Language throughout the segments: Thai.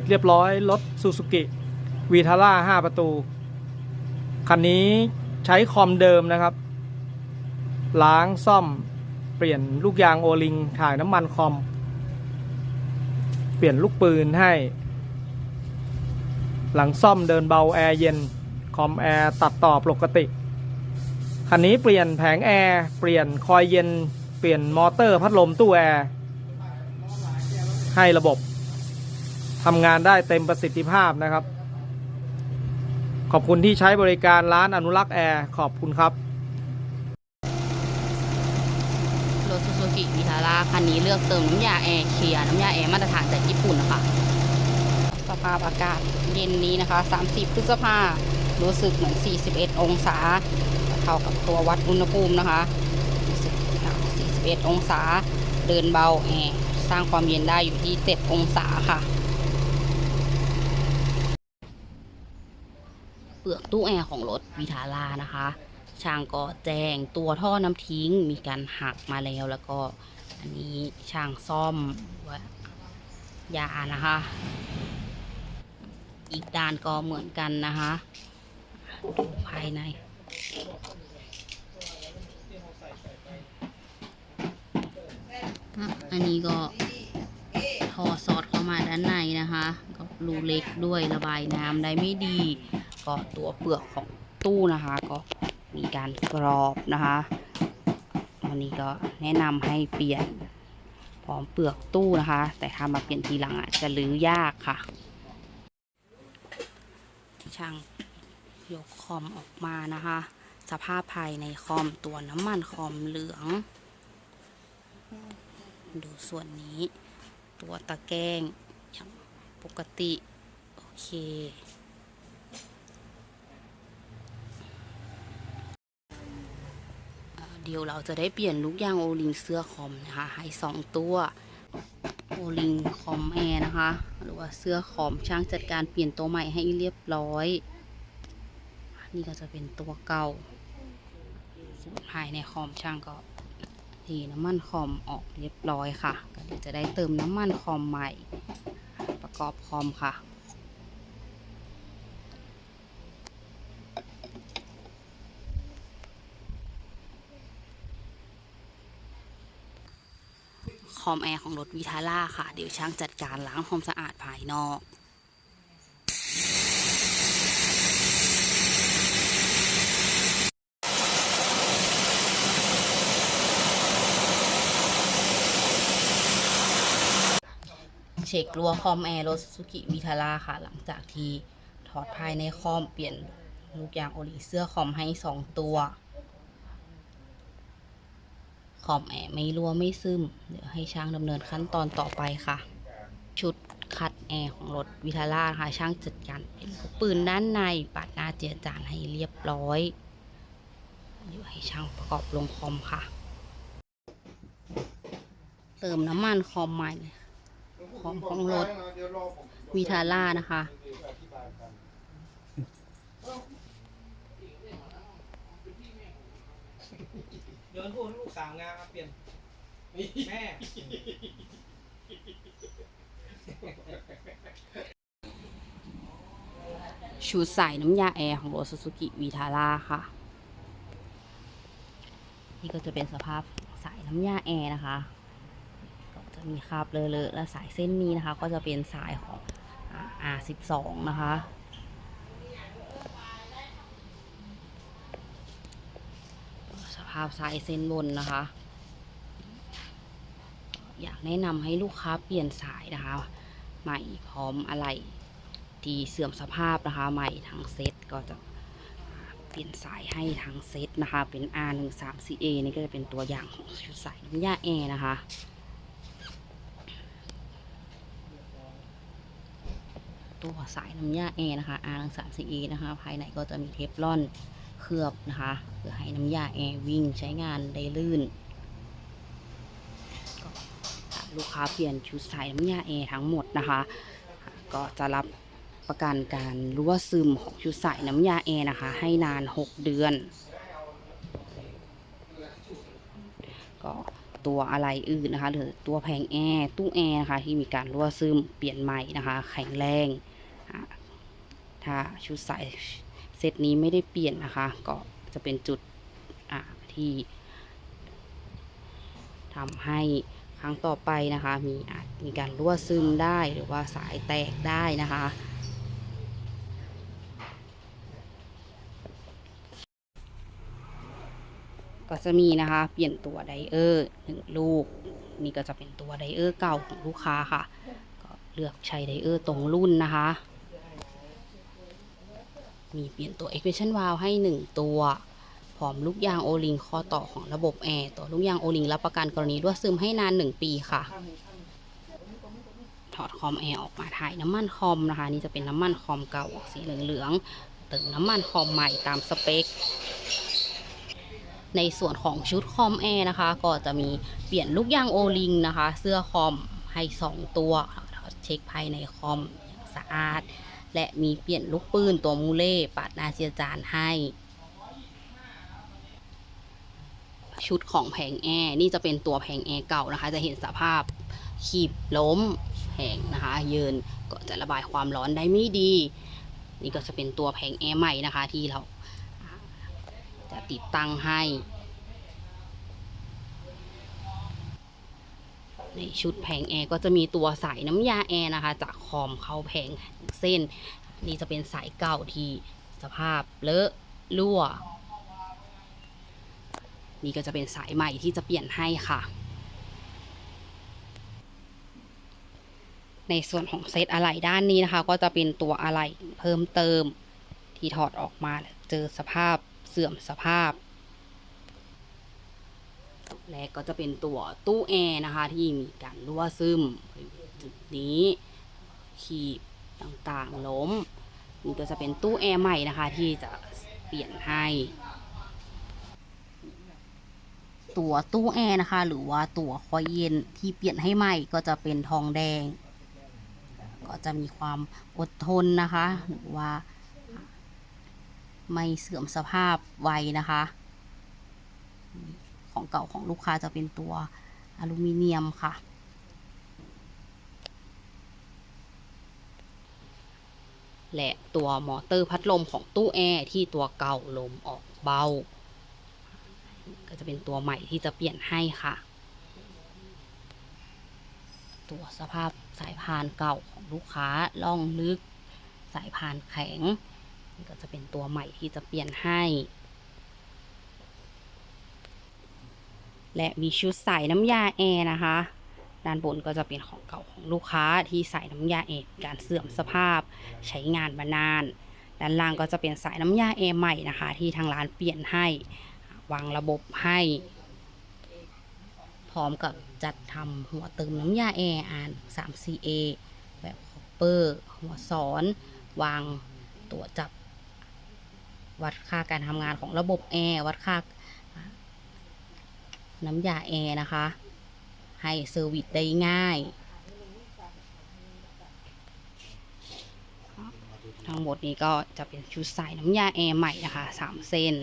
จเรียบร้อย รถซูซูกิวีทาร่า5ประตู คันนี้ใช้คอมเดิมนะครับ ล้างซ่อมเปลี่ยนลูกยางโอลิง ถ่ายน้ำมันคอม เปลี่ยนลูกปืนให้ หลังซ่อมเดินเบาแอร์เย็น คอมแอร์ตัดต่อปกติ คันนี้เปลี่ยนแผงแอร์ เปลี่ยนคอยเย็น เปลี่ยนมอเตอร์พัดลมตู้แอร์ ให้ระบบ ทำงานได้เต็มประสิทธิภาพนะครับ ขอบคุณที่ใช้บริการร้านอนุรักษ์แอร์ ขอบคุณครับรถซูซูกิวิทาร่าคันนี้เลือกเติมน้ำยาแอร์เคลียร์น้ำยาแอร์มาตรฐานจากญี่ปุ่นนะคะสภาพอากาศเย็นนี้นะคะ 30 พฤษภารู้สึกเหมือน 41 องศาเท่ากับตัววัดอุณหภูมินะคะรู้สึกค่ะ41 องศา เดินเบาแอร์สร้างความเย็นได้อยู่ที่ 7 องศาค่ะ เปลือกตู้แอร์ของรถวิทารานะคะ ช่างก็แจ้งตัวท่อน้ำทิ้งมีการหักมาแล้วแล้วก็อันนี้ช่างซ่อมไว้ยานะคะ อีกด้านก็เหมือนกันนะคะดูภายในอันนี้ก็ทอซอสเข้ามาด้านในนะคะ ก็รูเล็กด้วยระบายน้ำได้ไม่ดี ก็ตัวเปลือกของตู้นะคะ ก็มีการกรอบนะคะวันนี้ก็แนะนำให้เปลี่ยนพร้อมเปลือกตู้นะคะ แต่ถ้ามาเปลี่ยนทีหลังอะจะรื้อยากค่ะ ช่างยกคอมออกมานะคะ สภาพภายในคอมตัวน้ำมันคอมเหลือง ดูส่วนนี้ ตัวตะแกรงอย่างปกติ โอเค อ่า เดี๋ยวเราจะได้เปลี่ยนลูกยางโอลิงเสื้อคอมนะคะ ให้สองตัวโอลิงคอมแอร์นะคะ หรือว่าเสื้อคอมช่างจัดการเปลี่ยนตัวใหม่ให้เรียบร้อย นี่ก็จะเป็นตัวเก่าส่วนภายในคอมช่างก็เทน้ำมันคอมออกเรียบร้อยค่ะ ก็เดี๋ยวจะได้เติมน้ำมันคอมใหม่ ประกอบคอมค่ะ คอมแอร์ของรถวิทาร่าค่ะ เดี๋ยวช่างจัดการล้างความสะอาดภายนอกเช็ครัวคอมแอร์รถซูกิวิทาร่าค่ะ หลังจากที่ถอดภายในคอมเปลี่ยนลูกยางโอลิเสื้อคอมให้สองตัว คอมแอร์ไม่รั่วไม่ซึม เดี๋ยวให้ช่างดำเนินขั้นตอนต่อไปค่ะ ชุดคัดแอร์ของรถวิทาร่าค่ะ ช่างจัดการเป็นปืนด้านในปัดหน้าเจียจานให้เรียบร้อยเดี๋ยวให้ช่างประกอบลงคอมค่ะ เติมน้ำมันคอมใหม่ของของรถวิทาร่านะคะ เดินพูดลูกสาวงานเปลี่ยนแม่ชุดใส่น้ำยาแอร์ของรถซูซูกิวีทาร่าค่ะ นี่ก็จะเป็นสภาพสายน้ำยาแอร์นะคะก็จะมีคราบเลอะๆและสายเส้นนี้นะคะ ก็จะเป็นสายของ R12 นะคะ ภาพสายเส้นบนนะคะ อยากแนะนำให้ลูกค้าเปลี่ยนสายนะคะ ใหม่พร้อมอะไรที่เสื่อมสภาพนะคะ ใหม่ทั้งเซตก็จะเปลี่ยนสายให้ทั้งเซตนะคะ เป็น R 1 3 4 A นี่ก็จะเป็นตัวอย่างของชุดสายน้ำยาแอร์นะคะตัวสายน้ำยาแอร์นะคะ R 1 3 4 A นะคะ ภายในก็จะมีเทฟลอน เคลือบนะคะเพื่อให้น้ำยาแอร์วิ่งใช้งานได้ลื่นลูกค้าเปลี่ยนชุดสายน้ำยาแอร์ทั้งหมดนะคะ ก็จะรับประกันการรั่วซึมของชุดสายน้ำยาแอร์นะคะ ให้นาน 6 เดือน ก็ตัวอะไรอื่นนะคะหรือตัวแผงแอร์ตู้แอร์นะคะที่มีการรั่วซึมเปลี่ยนใหม่นะคะ แข็งแรงถ้าชุดใส่ เซตนี้ไม่ได้เปลี่ยนนะคะ ก็จะเป็นจุดที่ทำให้ครั้งต่อไปนะคะ มีอาจมีการรั่วซึมได้หรือว่าสายแตกได้นะคะ ก็จะมีนะคะเปลี่ยนตัวไดเออร์หนึ่งลูก นี่ก็จะเป็นตัวไดเออร์เก่าของลูกค้าค่ะ ก็เลือกใช้ไดเออร์ตรงรุ่นนะคะ มีเปลี่ยนตัว expansion valve ให้ 1 ตัว พร้อมลูกยางโอลิงข้อต่อของระบบแอร์ตัวลูกยางโอลิงรับประกันกรณีรั่วซึมให้นาน 1 ปีค่ะ ถอดคอมแอร์ออกมาถ่ายน้ำมันคอมนะคะ นี่จะเป็นน้ำมันคอมเก่าออกสีเหลืองๆเติมน้ำมันคอมใหม่ตามสเปคในส่วนของชุดคอมแอร์นะคะ ก็จะมีเปลี่ยนลูกยางโอลิงนะคะ เสื้อคอมให้ 2 ตัว เช็คภายในคอมอย่างสะอาด และมีเปลี่ยนลูกปืนตัวมูเล่ปัดนาเจียจานให้ ชุดของแผงแอร์นี่จะเป็นตัวแผงแอร์เก่านะคะ จะเห็นสภาพขีบล้มแผงนะคะยืนก็จะระบายความร้อนได้ไม่ดี นี่ก็จะเป็นตัวแผงแอร์ใหม่นะคะที่เราจะติดตั้งให้ ในชุดแผงแอร์ก็จะมีตัวสายน้ำยาแอร์นะคะ จากคอมเข้าแผงเส้น นี่จะเป็นสายเก่าที่สภาพเลอะรั่ว นี่ก็จะเป็นสายใหม่ที่จะเปลี่ยนให้ค่ะ ในส่วนของเซตอะไหล่ด้านนี้นะคะ ก็จะเป็นตัวอะไหล่เพิ่มเติมที่ถอดออกมาเจอสภาพเสื่อมสภาพ และก็จะเป็นตัวตู้แอร์นะคะ ที่มีการรั่วซึมจุดนี้ขีบต่างๆล้มนี่ก็จะเป็นตู้แอร์ใหม่นะคะ ที่จะเปลี่ยนให้ ตัวตู้แอร์นะคะ หรือว่าตัวคอยเย็นที่เปลี่ยนให้ใหม่ก็จะเป็นทองแดง ก็จะมีความอดทนนะคะ หรือว่า ไม่เสื่อมสภาพไวนะคะ ของเก่าของลูกค้าจะเป็นตัวอลูมิเนียมค่ะ และตัวมอเตอร์พัดลมของตู้แอร์ที่ตัวเก่าลมออกเบา ก็จะเป็นตัวใหม่ที่จะเปลี่ยนให้ค่ะ ตัวสภาพสายพานเก่าของลูกค้าล่องลึกสายพานแข็ง ก็จะเป็นตัวใหม่ที่จะเปลี่ยนให้ และมีชุดใส่น้ำยาแอร์นะคะ ด้านบนก็จะเป็นของเก่าของลูกค้าที่ใส่น้ำยาแอร์การเสื่อมสภาพ ใช้งานมานาน ด้านล่างก็จะเป็นสายน้ำยาแอร์ใหม่นะคะ ที่ทางร้านเปลี่ยนให้วางระบบให้ พร้อมกับจัดทำหัวเติมน้ำยาแอร์อ่าน 3CA แบบคอปเปอร์ หัวสอน วางตัวจับ วัดค่าการทำงานของระบบแอร์วัดค่า น้ำยาแอร์นะคะ ให้เซอร์วิสได้ง่าย ทั้งหมดนี้ก็จะเป็นชุดใส่น้ำยาแอร์ใหม่นะคะ3เส้น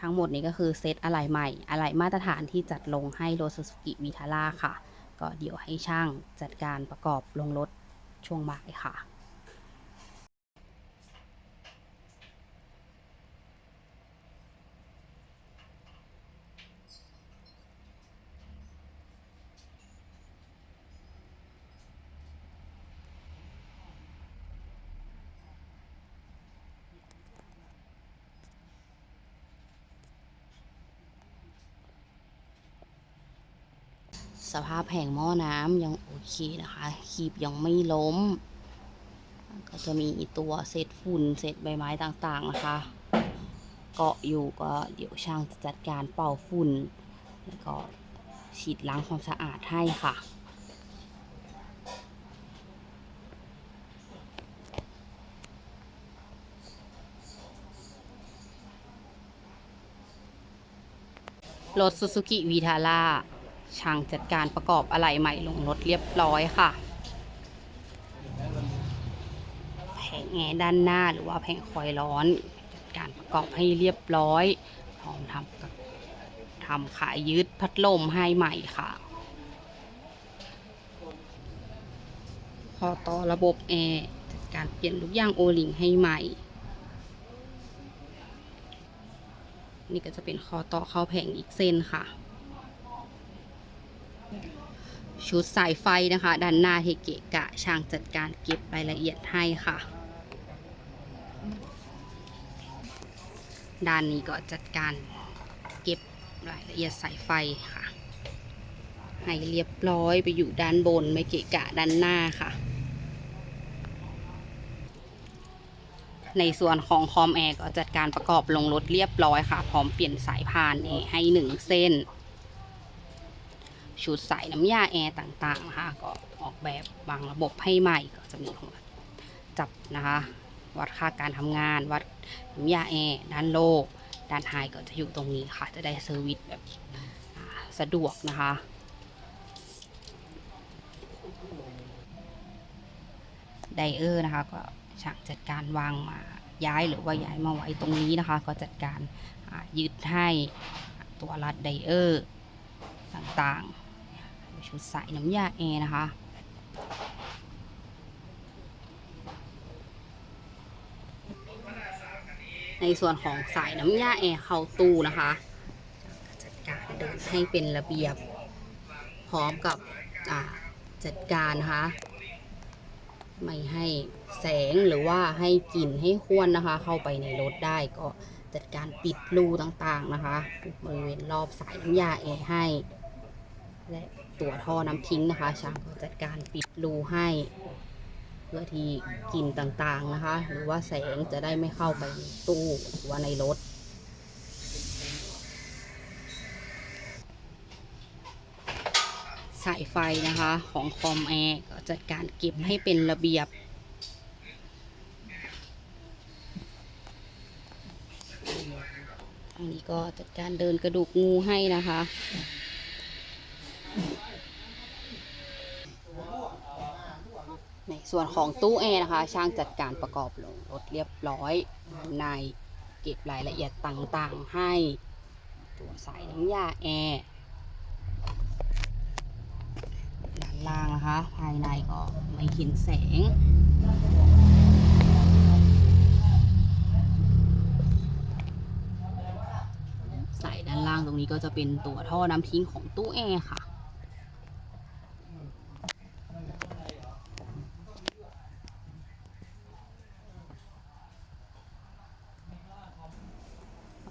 ทั้งหมดนี้ก็คือเซตอะไหล่ใหม่อะไหล่มาตรฐานที่จัดลงให้โรส u กิวิทาร่าค่ะ ก็เดี๋ยวให้ช่างจัดการประกอบลงรถช่วงบ่ายค่ะ สภาพแผงหม้อน้ำยังโอเคนะคะคีบยังไม่ล้ม ก็จะมีตัวเศษฝุ่นเศษใบไม้ต่างๆนะคะ เกาะอยู่ก็เดี๋ยวช่างจะจัดการเป่าฝุ่น แล้วก็ฉีดล้างความสะอาดให้ค่ะรถ Suzuki Vitara ช่างจัดการประกอบอะไหล่ใหม่ลงรถเรียบร้อยค่ะ แผงแอร์ด้านหน้าหรือว่าแผงคอยร้อน จัดการประกอบให้เรียบร้อยพร้อมทำกับทำขายึดพัดลมให้ใหม่ค่ะพอต่อระบบแอร์จัดการเปลี่ยนลูกยางโอลิงให้ใหม่ นี่ก็จะเป็นคอต่อเข้าแผงอีกเส้นค่ะ ชุดสายไฟนะคะด้านหน้าเฮเกะกะช่างจัดการเก็บรายละเอียดให้ค่ะด้านนี้ก็จัดการเก็บรายละเอียดสายไฟค่ะ ให้เรียบร้อยไปอยู่ด้านบนไม่เกะกะด้านหน้าค่ะ ในส่วนของคอมแอร์ก็จัดการประกอบลงรถเรียบร้อยค่ะ พร้อมเปลี่ยนสายพานให้หนึ่งเส้น ชุดสายน้ำยาแอร์ต่างๆนะคะก็ออกแบบวางระบบให้ใหม่ก็จะมีหัวจับนะคะ วัดค่าการทำงาน วัดน้ำยาแอร์ด้านโลก ด้านไฮก็จะอยู่ตรงนี้ค่ะ จะได้เซอร์วิสแบบสะดวกนะคะไดเออร์นะคะก็ช่างจัดการวางมาย้ายหรือว่าย้ายมาไว้ตรงนี้นะคะ ก็จัดการยึดให้ตัวรัดไดเออร์ต่างๆ ชุดสายน้ำยาแอร์นะคะ ในส่วนของสายน้ำยาแอร์เข้าตู้นะคะจัดการเดินให้เป็นระเบียบพร้อมกับจัดการนะคะไม่ให้แสงหรือว่าให้กลิ่นให้ควนนะคะ เข้าไปในรถได้ก็จัดการปิดรูต่างๆนะคะบริเวณรอบสายน้ำยาแอร์ให้และ ตัวท่อน้ำทิ้งนะคะช่างก็จัดการปิดรูให้ เพื่อที่กลิ่นต่างๆนะคะ หรือว่าแสงจะได้ไม่เข้าไปตู้หรือว่าในรถสายไฟนะคะของคอมแอร์ก็จัดการเก็บให้เป็นระเบียบอันนี้ก็จัดการเดินกระดูกงูให้นะคะ ส่วนของตู้แอร์นะคะ ช่างจัดการประกอบลงรถเรียบร้อยในเก็บรายละเอียดต่างๆ ให้ตัวสายน้ำยาแอร์ด้านล่างนะคะ ภายในก็ไม่เห็นแสงใส่ด้านล่างตรงนี้ก็จะเป็นตัวท่อน้ำทิ้งของตู้แอร์ค่ะ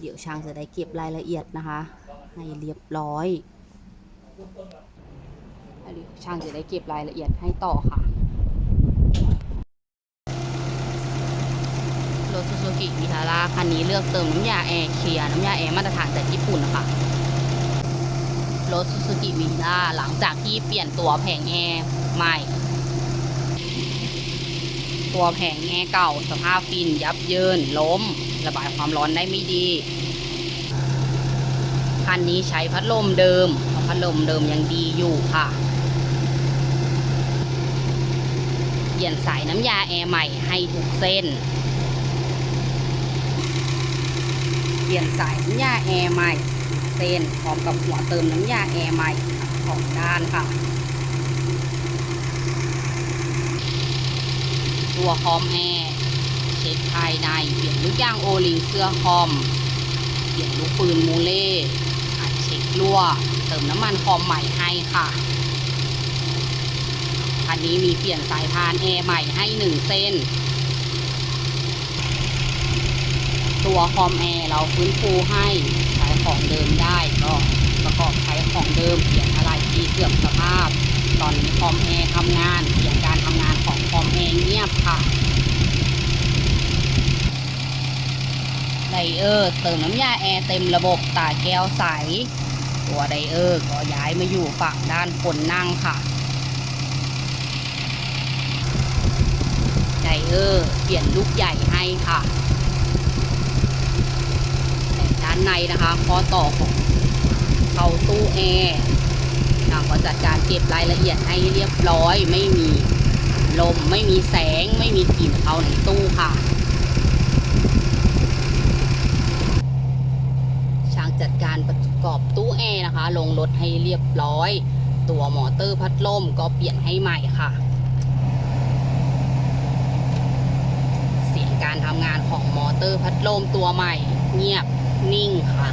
เดี๋ยว ช่างจะได้เก็บรายละเอียดนะคะ ให้เรียบร้อยช่างจะได้เก็บรายละเอียดให้ต่อค่ะรถซูซูกิวิทาร่าคันนี้เลือกเติมน้ำยาแอร์เคลียน้ำยาแอร์มาตรฐานจากญี่ปุ่นนะคะรถซูซูกิวิทาร่าหลังจากที่เปลี่ยนตัวแผงแอร์ใหม่ ตัวแผงแอร์เก่าสภาพฟินยับเยินล้ม ระบายความร้อนได้ไม่ดี คันนี้ใช้พัดลมเดิม พัดลมเดิมยังดีอยู่ค่ะ เปลี่ยนสายน้ำยาแอร์ใหม่ให้ทุกเส้น เปลี่ยนสายน้ำยาแอร์ใหม่เส้นพร้อมกับหัวเติมน้ำยาแอร์ใหม่ทั้งสองด้านค่ะ ตัวคอมแอร์เช็คภายในเปลี่ยนลูกยางโอลิงเสื้อคอมเปลี่ยนลูกปืนมูเล่ รั่ว เติมน้ำมันคอมใหม่ให้ค่ะ อันนี้มีเปลี่ยนสายพานแอร์ใหม่ให้หนึ่งเส้น ตัวคอมแอร์เราฟื้นฟูให้ใช้ของเดิมได้ก็ประกอบใช้ของเดิมเปลี่ยนอะไรที่เสื่อมสภาพ ตอนนี้คอมแอร์ทำงานเสียงการทำงานของคอมแอร์เงียบค่ะไดเออร์เติมน้ำยาแอร์เต็มระบบตาแก้วใส ตัวไดเออร์ก็ย้ายมาอยู่ฝั่งด้านคนนั่งค่ะ ไดเออร์เปลี่ยนลูกใหญ่ให้ค่ะแต่ด้านในนะคะข้อต่อของเข้าตู้แอร์ทางก็จัดการเก็บรายละเอียดให้เรียบร้อย ไม่มีลม ไม่มีแสง ไม่มีกลิ่นเข้าในตู้ค่ะช่างจัดการ ประกอบตู้แอร์นะคะ ลงรถให้เรียบร้อย ตัวมอเตอร์พัดลมก็เปลี่ยนให้ใหม่ค่ะ เสียงการทำงานของมอเตอร์พัดลมตัวใหม่ เงียบนิ่งค่ะ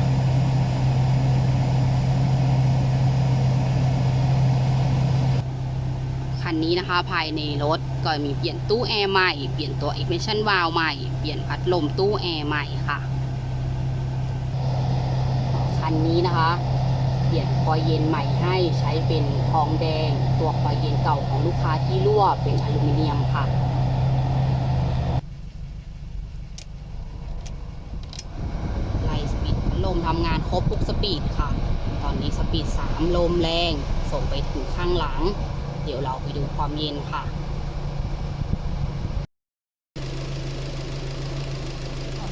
คันนี้นะคะภายในรถก็มีเปลี่ยนตู้แอร์ใหม่ เปลี่ยนตัว ignition valve ใหม่ เปลี่ยนพัดลมตู้แอร์ใหม่ค่ะ นนี้นะคะเปลี่ยนคอยเย็นใหม่ให้ใช้เป็นทองแดง ตัวคอยเย็นเก่าของลูกค้าที่รั่วเป็นอลูมิเนียมค่ะไลท์สปีดพัดลมทำงานครบทุกสปีดค่ะ ตอนนี้สปีด 3 ลมแรง ส่งไปถึงข้างหลัง เดี๋ยวเราไปดูความเย็นค่ะ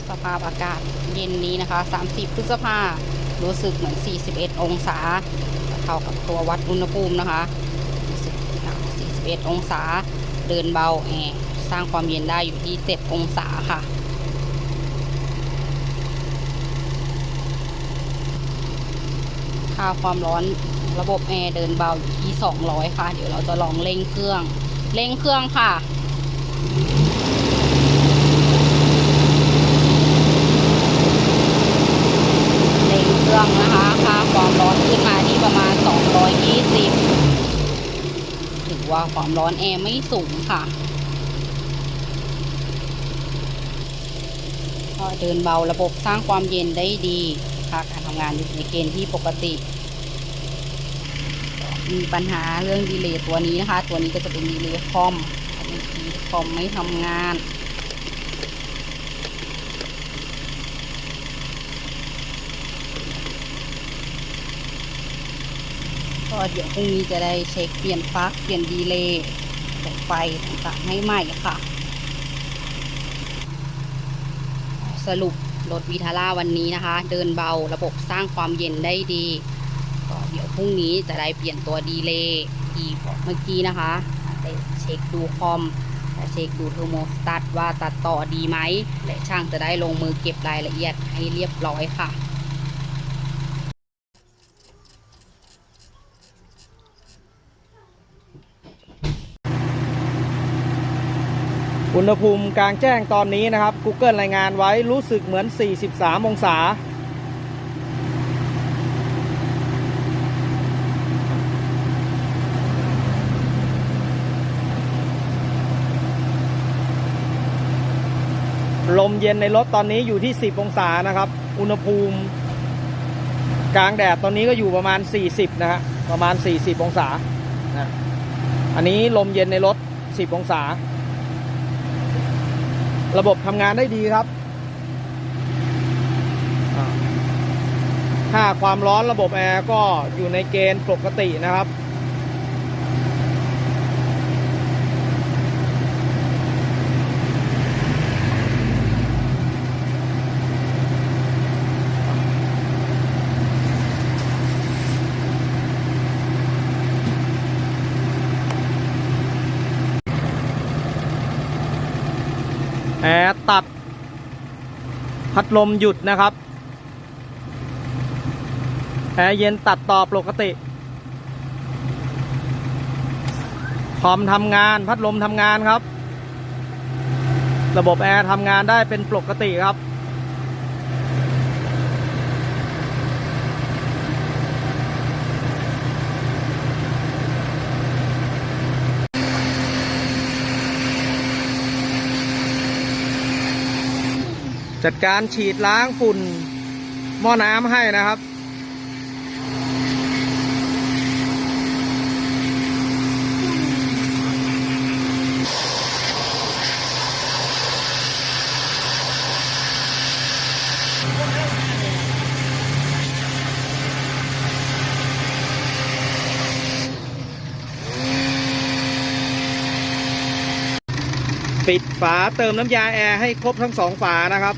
สภาพอากาศเย็นนี้นะคะ 30 พฤษภา รู้สึกเหมือน 41 องศาเท่ากับตัววัดอุณหภูมินะคะ 41 องศา เดินเบาแอร์สร้างความเย็นได้อยู่ที่ 7 องศาค่ะ ค่าความร้อนระบบแอร์เดินเบาอยู่ที่ 200 ค่ะ เดี๋ยวเราจะลองเร่งเครื่อง เร่งเครื่องค่ะ เร่งเครื่องนะคะ ค่าความร้อนขึ้นมาที่ประมาณ 220 ถือว่าความ ร้อนแอร์ไม่สูงค่ะ ก็เดินเบาระบบสร้างความเย็นได้ดีค่ะการทำงานอยู่ในเกณฑ์ที่ปกติ มีปัญหาเรื่องดีเลย์ตัวนี้นะคะ ตัวนี้ก็จะเป็นดีเลย์คอมคอมไม่ทำงาน ก็เดี๋ยวพรุ่งนี้จะได้เช็คเปลี่ยนปลั๊กเปลี่ยนดีเลย์ต่ไฟต่างๆให้ใหม่ค่ะ สรุปรถวีทาร่าวันนี้นะคะ เดินเบาระบบสร้างความเย็นได้ดีก็เดี๋ยวพรุ่งนี้จะได้เปลี่ยนตัวดีเลย์ที่บอกเมื่อกี้นะคะได้เช็คดูคอมและเช็คดูเทอร์โมสตัตว่าตัดต่อดีไหมและช่างจะได้ลงมือเก็บรายละเอียดให้เรียบร้อยค่ะ อุณหภูมิกลางแจ้งตอนนี้นะครับ Google รายงานไว้รู้สึกเหมือน 43 องศา ลมเย็นในรถตอนนี้อยู่ที่ 10 องศานะครับ อุณหภูมิ กลางแดดตอนนี้ก็อยู่ประมาณ 40 นะฮะ ประมาณ 40 องศานะอันนี้ลมเย็นในรถ 10 องศา ระบบทำงานได้ดีครับค่าความร้อนระบบแอร์ก็อยู่ในเกณฑ์ปกตินะครับ ลมหยุดนะครับแอร์เย็นตัดต่อปกติคอมทำงานพัดลมทำงานครับ ระบบแอร์ทำงานได้เป็นปกติครับ จัดการฉีดล้างฝุ่นหม้อน้ำให้นะครับ ปิดฝาเติมน้ำยาแอร์ให้ครบทั้งสองฝานะครับ